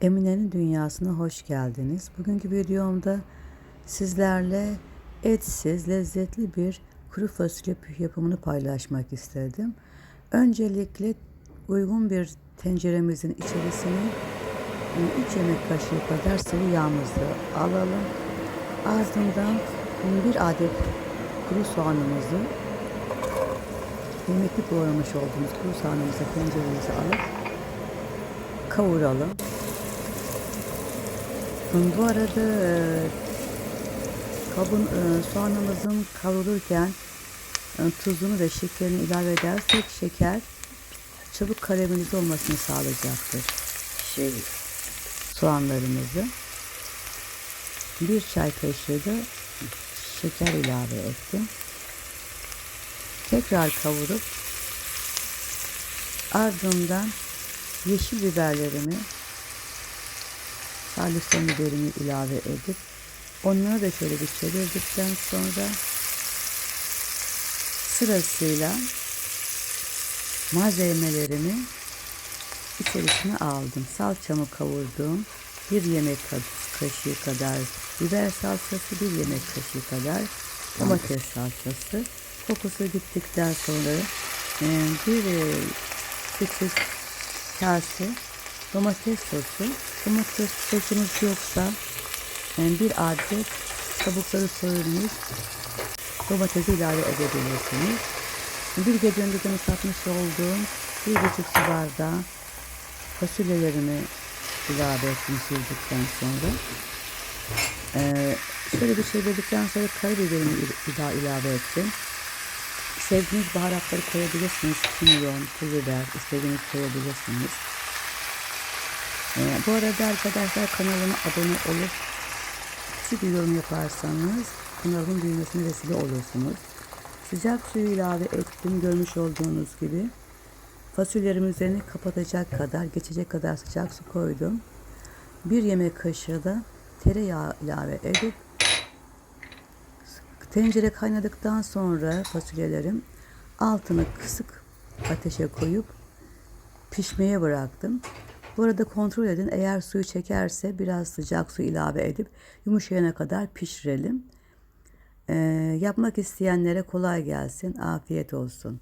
Emine'nin dünyasına hoş geldiniz. Bugünkü videomda sizlerle etsiz, lezzetli bir kuru fasulye yapımını paylaşmak istedim. Öncelikle uygun bir tenceremizin içerisine 3 yemek kaşığı kadar sıvı yağımızı alalım. Ardından bir adet kuru soğanımızı kıymetli doğramış olduğumuz kuru soğanımızı tenceremize alıp kavuralım. Bu arada e, kabın e, soğanımızın kavrulurken e, tuzunu ve şekerini ilave edersek şeker çabuk karamelize olmasını sağlayacaktır. Şey, Soğanlarımızı bir çay kaşığı da şeker ilave ettim. Tekrar kavurup ardından yeşil biberlerimi salisa biberimi ilave edip onları da şöyle bir çevirdikten sonra sırasıyla malzemelerimi içerisine aldım. Salçamı kavurdum. Bir yemek ka- kaşığı kadar biber salçası, bir yemek kaşığı kadar domates salçası. Kokusu gittikten sonra bir küçük kase domates sosu. Domates sosumuz yoksa e, bir adet kabukları soyulmuş domatesi ilave edebilirsiniz. Bir gece önceden ıslatmış olduğum bir buçuk su bardağı fasulyelerimi ilave ettim sürdükten sonra. Ee, şöyle bir çevirdikten sonra karabiberimi daha ilave ettim. Sevdiğiniz baharatları koyabilirsiniz. Kimyon, pul biber istediğiniz koyabilirsiniz. Ee, bu arada arkadaşlar kanalıma abone olup küçük bir yorum yaparsanız kanalımın büyümesine vesile olursunuz. Sıcak suyu ilave ettim görmüş olduğunuz gibi. Fasulyelerimi üzerine kapatacak kadar, geçecek kadar sıcak su koydum. Bir yemek kaşığı da tereyağı ilave edip tencere kaynadıktan sonra fasulyelerim altını kısık ateşe koyup pişmeye bıraktım. Bu arada kontrol edin eğer suyu çekerse biraz sıcak su ilave edip yumuşayana kadar pişirelim. Ee, yapmak isteyenlere kolay gelsin, afiyet olsun.